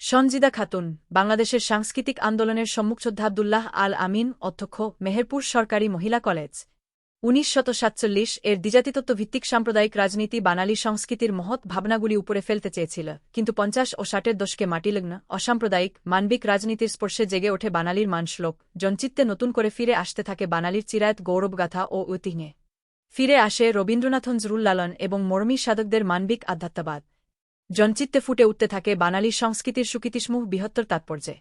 সঞ্জিদা খাতুন, বাংলাদেশের সাংস্কৃতিক আন্দোলনের সম্মুখযোদ্ধা আবদুল্লাহ আল আমিন, অধ্যক্ষ, মেহেরপুর সরকারি মহিলা কলেজ। উনিশ শত সাতচল্লিশ এর দ্বিজাতিতত্ত্ব ভিত্তিক সাম্প্রদায়িক রাজনীতি বাঙালি সংস্কৃতির মহৎ ভাবনাগুলি উপরে ফেলতে চেয়েছিল, কিন্তু পঞ্চাশ ও ষাটের দশকে মাটিলগ্ন অসাম্প্রদায়িক, মানবিক রাজনীতির স্পর্শে জেগে ওঠে বানালির মানশ্লোক জনচিত্তে নতুন করে ফিরে আসতে থাকে বানালির চিরায়ত গৌরবগাথা ও ঐতিহ্যে। ফিরে আসে রবীন্দ্রনাথন জরুল্লালন এবং মর্মী সাধকদের মানবিক আধ্যাত্মবাদ। জনচিত্তে ফুটে উঠতে থাকে বানালি সংস্কৃতির সুকৃতিসমূহ বৃহত্তর তাৎপর্যে।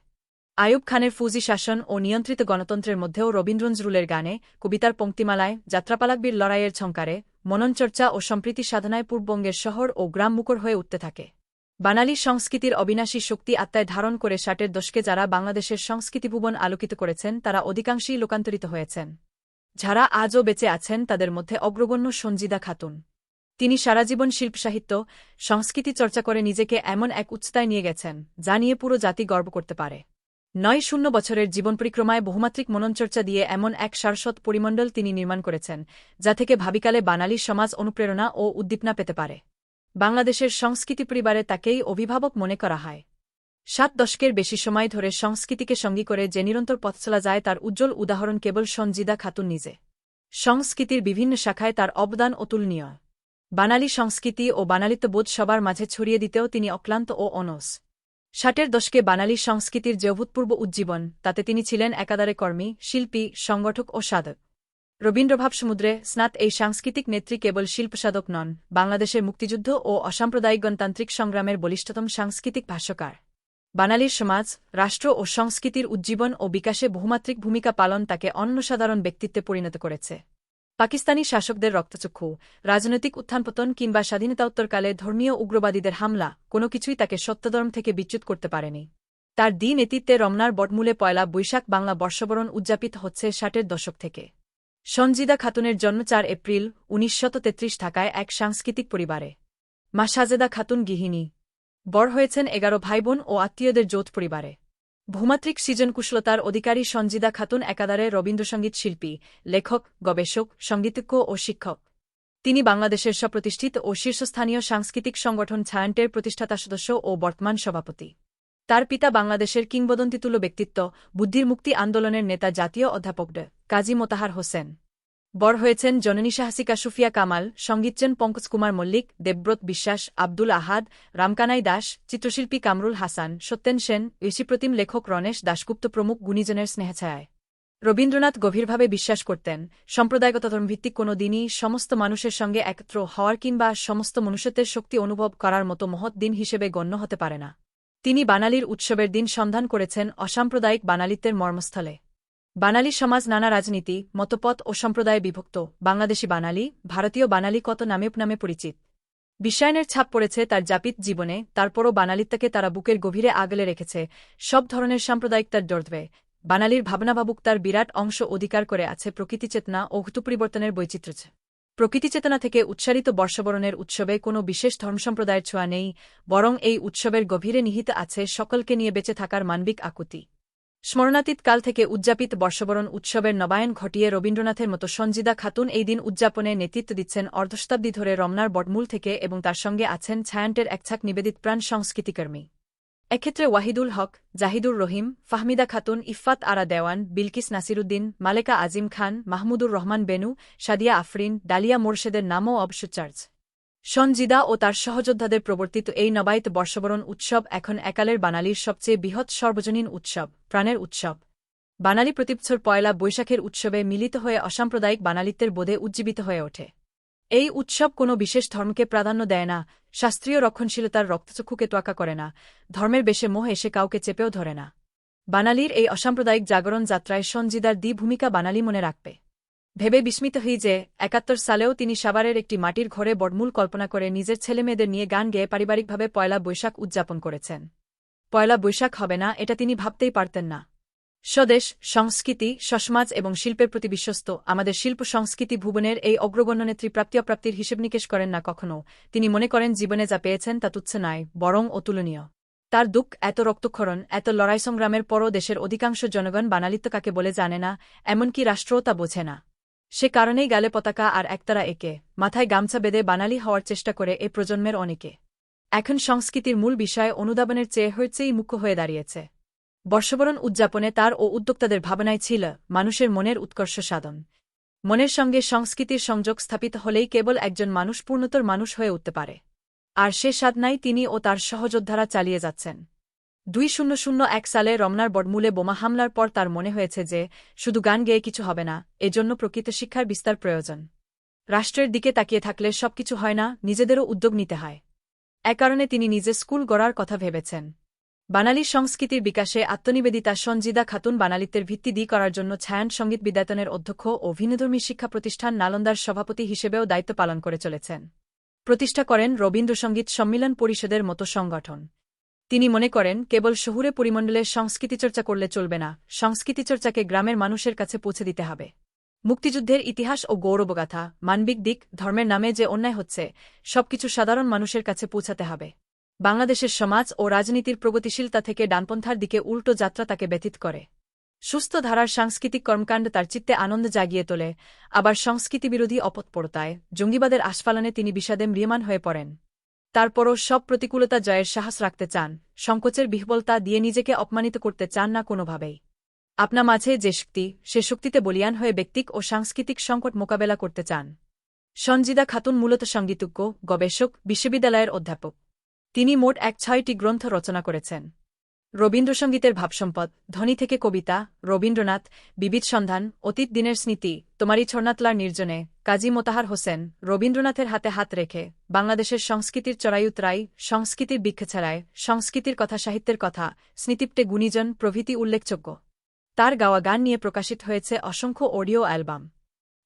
আয়ুব খানের ফুজি শাসন ও নিয়ন্ত্রিত গণতন্ত্রের মধ্যেও রবীন্দ্রনজরুলের গানে, কবিতার পঙ্ক্তিমালায় যাত্রাপালাকবীর লড়াইয়ের ছঙ্কারে, মননচর্চা ও সম্প্রীতি সাধনায় পূর্ববঙ্গের শহর ও গ্রাম মুখর হয়ে উঠতে থাকে। বানালি সংস্কৃতির অবিনাশী শক্তি আত্মায় ধারণ করে ষাটের দশকে যারা বাংলাদেশের সংস্কৃতিভুবন আলোকিত করেছেন, তারা অধিকাংশই লোকান্তরিত হয়েছেন। যারা আজও বেঁচে আছেন, তাদের মধ্যে অগ্রগণ্য সঞ্জিদা খাতুন। তিনি সারাজীবন শিল্পসাহিত্য, সংস্কৃতি চর্চা করে নিজেকে এমন এক উচ্চতায় নিয়ে গেছেন, যা নিয়ে পুরো জাতি গর্ব করতে পারে। নয় শূন্য বছরের জীবন পরিক্রমায় বহুমাত্রিক মননচর্চা দিয়ে এমন এক সারস্বত পরিমণ্ডল তিনি নির্মাণ করেছেন, যা থেকে ভাবিকালে বানালি সমাজ অনুপ্রেরণা ও উদ্দীপনা পেতে পারে। বাংলাদেশের সংস্কৃতি পরিবারে তাকেই অভিভাবক মনে করা হয়। সাত দশকের বেশি সময় ধরে সংস্কৃতিকে সঙ্গী করে যে নিরন্তর পথ চলা যায় তার উজ্জ্বল উদাহরণ কেবল সঞ্জিদা খাতুন নিজে। সংস্কৃতির বিভিন্ন শাখায় তার অবদান অতুলনীয়। বানালি সংস্কৃতি ও বানালিত্ববোধ সবার মাঝে ছড়িয়ে দিতেও তিনি অক্লান্ত ও অনস। ষাটের দশকে বানালি সংস্কৃতির যে অভূতপূর্ব উজ্জীবন, তাতে তিনি ছিলেন একাধারে কর্মী, শিল্পী, সংগঠক ও সাধক। রবীন্দ্রভাব সমুদ্রে স্নাত এই সাংস্কৃতিক নেত্রী কেবল শিল্পসাধক নন, বাংলাদেশের মুক্তিযুদ্ধ ও অসাম্প্রদায়িক গণতান্ত্রিক সংগ্রামের বলিষ্ঠতম সাংস্কৃতিক ভাষ্যকার। বানালির সমাজ, রাষ্ট্র ও সংস্কৃতির উজ্জীবন ও বিকাশে বহুমাত্রিক ভূমিকা পালন তাকে অন্য সাধারণ ব্যক্তিত্বে পরিণত করেছে। পাকিস্তানি শাসকদের রক্তচক্ষু, রাজনৈতিক উত্থানপতন কিংবা স্বাধীনতাোত্তরকালে ধর্মীয় উগ্রবাদীদের হামলা, কোনো কিছুই তাকে সত্যধর্ম থেকে বিচ্যুত করতে পারেনি। তার দিন নেতৃত্বে রমনার বটমূলে পয়লা বৈশাখ বাংলা বর্ষবরণ উদযাপিত হচ্ছে ষাটের দশক থেকে। সঞ্জিদা খাতুনের জন্ম চার এপ্রিল উনিশ ঢাকায় এক সাংস্কৃতিক পরিবারে। মা সাজেদা খাতুন গৃহিণী। বড় হয়েছেন এগারো ভাইবোন ও আত্মীয়দের যৌথ পরিবারে। ভূমাত্রিক সৃজনকুশলতার অধিকারী সঞ্জিদা খাতুন একাদারে রবীন্দ্রসঙ্গীত শিল্পী, লেখক, গবেষক সঙ্গীতজ্ঞ ও শিক্ষক। তিনি বাংলাদেশের সপ্রতিষ্ঠিত ও শীর্ষস্থানীয় সাংস্কৃতিক সংগঠন ছায়ান্টের প্রতিষ্ঠাতা সদস্য ও বর্তমান সভাপতি। তার পিতা বাংলাদেশের কিংবদন্তিতুল্য ব্যক্তিত্ব, বুদ্ধির মুক্তি আন্দোলনের নেতা জাতীয় অধ্যাপক ড। কাজী মোতাহার হোসেন। বড় হয়েছেন জননী সাহসিকা সুফিয়া কামাল সঙ্গীতচেন পঙ্কজ কুমার মল্লিক, দেবব্রত বিশ্বাস, আব্দুল আহাদ, রামকানাই দাস, চিত্রশিল্পী কামরুল হাসান, সত্যেন সেন ঋষিপ্রতিম লেখক রণেশ দাশগুপ্ত প্রমুখ গুণীজনের স্নেহছায় রবীন্দ্রনাথ গভীরভাবে বিশ্বাস করতেন সম্প্রদায়গত ধর্মভিত্তিক কোনো দিনই সমস্ত মানুষের সঙ্গে একত্র হওয়ার কিংবা সমস্ত মনুষ্যত্বের শক্তি অনুভব করার মতো মহৎ দিন হিসেবে গণ্য হতে পারে না। তিনি বানালির উৎসবের দিন সন্ধান করেছেন অসাম্প্রদায়িক বানালিত্বের মর্মস্থলে। বানালি সমাজ নানা রাজনীতি, মতপথ ও সম্প্রদায়ে বিভক্ত। বাংলাদেশি বানালি ভারতীয় বানালি কত নামে নামে পরিচিত। বিশ্বায়নের ছাপ পড়েছে তার জাপিত জীবনে, তারপরও বানালিত্বকে তারা বুকের গভীরে আগলে রেখেছে। সব ধরনের সাম্প্রদায়িকতার ডর্দবে বানালির ভাবনাভাবুক তার বিরাট অংশ অধিকার করে আছে প্রকৃতি চেতনা ও ঋতুপরিবর্তনের বৈচিত্র্য প্রকৃতি চেতনা থেকে উচ্চারিত বর্ষবরণের উৎসবে কোনো বিশেষ ধর্মসম্প্রদায়ের ছোঁয়া নেই, বরং এই উৎসবের গভীরে নিহিত আছে সকলকে নিয়ে বেঁচে থাকার মানবিক আকুতি। স্মরণাতীত কাল থেকে উদযাপিত বর্ষবরণ উৎসবের নবায়ন ঘটিয়ে রবীন্দ্রনাথের মতো সঞ্জিদা খাতুন এই দিন উদযাপনে নেতৃত্ব দিচ্ছেন অর্ধশতাব্দী ধরে রমনার বটমূল থেকে এবং তার সঙ্গে আছেন ছায়ান্টের একছাক নিবেদিত প্রাণ সংস্কৃতিকর্মী। এক্ষেত্রে ওয়াহিদুল হক, জাহিদুর রহিম, ফাহমিদা খাতুন ইফাত আরা দেওয়ান, বিলকিস নাসিরুদ্দিন, মালেকা আজিম খান, মাহমুদুর রহমান বেনু, সাদিয়া আফরিন, ডালিয়া মোরশেদের নামও অবশ্য চার্জ। সঞ্জিদা ও তার সহযোদ্ধাদের প্রবর্তিত এই নবায়িত বর্ষবরণ উৎসব এখন একালের বানালির সবচেয়ে বৃহৎ সর্বজনীন উৎসব, প্রাণের উৎসব। বানালি প্রতিবছর পয়লা বৈশাখের উৎসবে মিলিত হয়ে অসাম্প্রদায়িক বানালিত্বের বোধে উজ্জীবিত হয়ে ওঠে। এই উৎসব কোনো বিশেষ ধর্মকে প্রাধান্য দেয় না, শাস্ত্রীয় রক্ষণশীলতার রক্তচক্ষুকে তোয়াকা করে না, ধর্মের বেশে মোহ এসে কাউকে চেপেও ধরে না। বানালির এই অসাম্প্রদায়িক জাগরণ যাত্রায় সঞ্জিদার দ্বি ভূমিকা বানালি মনে রাখবে। ভেবে বিস্মিত হই যে একাত্তর সালেও তিনি সাভারের একটি মাটির ঘরে বড়মূল কল্পনা করে নিজের ছেলেমেয়েদের নিয়ে গান গেয়ে পারিবারিকভাবে পয়লা বৈশাখ উদযাপন করেছেন। পয়লা বৈশাখ হবে না, এটা তিনি ভাবতেই পারতেন না। স্বদেশ, সংস্কৃতি, সসমাজ এবং শিল্পের প্রতি বিশ্বস্ত, আমাদের শিল্প, সংস্কৃতি, ভুবনের এই অগ্রগণ্য নেত্রী প্রাপ্তি অপ্রাপ্তির হিসেব নিকেশ করেন না কখনও তিনি মনে করেন, জীবনে যা পেয়েছেন তা তুচ্ছ নয়, বরং অতুলনীয়। তার দুঃখ, এত রক্তক্ষরণ, এত লড়াই সংগ্রামের পরও দেশের অধিকাংশ জনগণ বানালিত্ব কাকে বলে জানে না, এমনকি রাষ্ট্রও তা বোঝে না। সে কারণেই গালে পতাকা আর একতারা একে, মাথায় গামছা বেঁধে বানালি হওয়ার চেষ্টা করে এ প্রজন্মের অনেকে। এখন সংস্কৃতির মূল বিষয় অনুদাবনের চেয়ে হয়েছেই মুখ্য হয়ে দাঁড়িয়েছে। বর্ষবরণ উদযাপনে তার ও উদ্যোক্তাদের ভাবনায় ছিল মানুষের মনের উৎকর্ষ সাধন। মনের সঙ্গে সংস্কৃতির সংযোগ স্থাপিত হলেই কেবল একজন মানুষ পূর্ণতর মানুষ হয়ে উঠতে পারে। আর সে সাধনাই তিনি ও তার সহযোদ্ধারা চালিয়ে যাচ্ছেন। দুই শূন্য শূন্য এক সালে রমনার বটমূলে বোমা হামলার পর তার মনে হয়েছে যে, শুধু গান গেয়ে কিছু হবে না, এজন্য প্রকৃত শিক্ষার বিস্তার প্রয়োজন। রাষ্ট্রের দিকে তাকিয়ে থাকলে সবকিছু হয় না, নিজেদেরও উদ্যোগ নিতে হয়। এ কারণে তিনি নিজে স্কুল গড়ার কথা ভেবেছেন। বানালি সংস্কৃতির বিকাশে আত্মনিবেদিতা সঞ্জিদা খাতুন বানালিত্বের ভিত্তি দি করার জন্য ছায়ান সংগীত বিদ্যায়তনের অধ্যক্ষ ও ভিন্নধর্মী শিক্ষা প্রতিষ্ঠান নালন্দার সভাপতি হিসেবেও দায়িত্ব পালন করে চলেছেন। প্রতিষ্ঠা করেন রবীন্দ্রসঙ্গীত সম্মিলন পরিষদের মতো সংগঠন। তিনি মনে করেন, কেবল শহুরে পরিমণ্ডলে সংস্কৃতিচর্চা করলে চলবে না সংস্কৃতিচর্চাকে গ্রামের মানুষের কাছে পৌঁছে দিতে হবে। মুক্তিযুদ্ধের ইতিহাস ও গৌরবগাথা, মানবিক দিক, ধর্মের নামে যে অন্যায় হচ্ছে, সবকিছু সাধারণ মানুষের কাছে পৌঁছাতে হবে। বাংলাদেশের সমাজ ও রাজনীতির প্রগতিশীলতা থেকে ডানপন্থার দিকে উল্টো যাত্রা তাকে ব্যতীত করে। সুস্থ ধারার সাংস্কৃতিক কর্মকাণ্ড তার চিত্তে আনন্দ জাগিয়ে তোলে, আবার সংস্কৃতিবিরোধী অপৎপরতায়, জঙ্গিবাদের আস্ফালনে তিনি বিষাদে ম্রিয়মান হয়ে পড়েন। তারপরও সব প্রতিকূলতা জয়ের সাহস রাখতে চান। সংকোচের বিহবলতা দিয়ে নিজেকে অপমানিত করতে চান না কোনোভাবেই। আপনা মাঝে যে শক্তি, সে শক্তিতে বলিয়ান হয়ে ব্যক্তিক ও সাংস্কৃতিক সংকট মোকাবেলা করতে চান। সঞ্জিদা খাতুন মূলত সঙ্গীতজ্ঞ, গবেষক, বিশ্ববিদ্যালয়ের অধ্যাপক। তিনি মোট এক ছয়টি গ্রন্থ রচনা করেছেন। রবীন্দ্রসঙ্গীতের ভাবসম্পদ ধ্বনি থেকে কবিতা, রবীন্দ্রনাথ, বিবিধ সন্ধান, অতীত দিনের স্মৃতি, তোমারই ছর্ণাতলার নির্জনে, কাজী মোতাহার হোসেন, রবীন্দ্রনাথের হাতে হাত রেখে, বাংলাদেশের সংস্কৃতির চড়াইউতরাই সংস্কৃতির বিক্ষেছাড়ায় সংস্কৃতির কথা, সাহিত্যের কথা, স্মৃতিপ্টে গুণীজন, প্রভৃতি উল্লেখযোগ্য। তার গাওয়া গান নিয়ে প্রকাশিত হয়েছে অসংখ্য অডিও অ্যালবাম।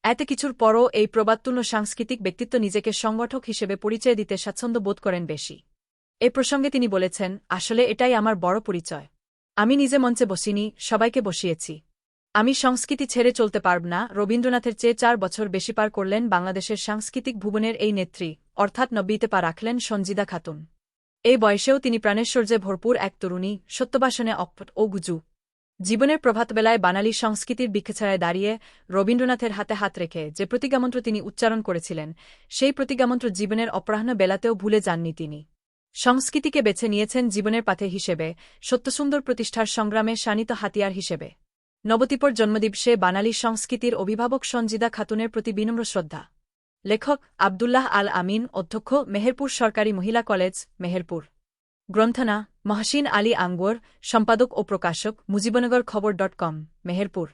এতে কিছুর পরও এই প্রবাদতুল্য সাংস্কৃতিক ব্যক্তিত্ব নিজেকে সংগঠক হিসেবে পরিচয় দিতে স্বাচ্ছন্দ্য বোধ করেন বেশি। এ প্রসঙ্গে তিনি বলেছেন, আসলে এটাই আমার বড় পরিচয়। আমি নিজে মঞ্চে বসিনি, সবাইকে বসিয়েছি। আমি সংস্কৃতি ছেড়ে চলতে পারব না। রবীন্দ্রনাথের চেয়ে চার বছর বেশি পার করলেন বাংলাদেশের সাংস্কৃতিক ভুবনের এই নেত্রী, অর্থাৎ নব্বইতে পা রাখলেন সঞ্জিদা খাতুন। এই বয়সেও তিনি প্রাণেশ্বর্যে ভরপুর এক তরুণী, সত্যবাসনে অকপট ও গুজু। জীবনের প্রভাতবেলায় বানালি সংস্কৃতির বিক্ষেছাড়ায় দাঁড়িয়ে রবীন্দ্রনাথের হাতে হাত রেখে যে প্রতিজ্ঞামন্ত্র তিনি উচ্চারণ করেছিলেন, সেই প্রতিজ্ঞামন্ত্র জীবনের অপরাহ্ন বেলাতেও ভুলে যাননি তিনি। সংস্কৃতিকে বেছে নিয়েছেন জীবনের পাথে হিসেবে, সত্যসুন্দর প্রতিষ্ঠার সংগ্রামে শানিত হাতিয়ার হিসেবে। নবতিপর জন্মদিবসে বানালি সংস্কৃতির অভিভাবক সঞ্জিদা খাতুনের প্রতি বিনম্র শ্রদ্ধা। লেখক আবদুল্লাহ আল আমিন, অধ্যক্ষ, মেহেরপুর সরকারি মহিলা কলেজ, মেহেরপুর। গ্রন্থনা, মহসিন আলী আঙ্গুর, সম্পাদক ও প্রকাশক, মুজিবনগর খবর ডট কম, মেহেরপুর।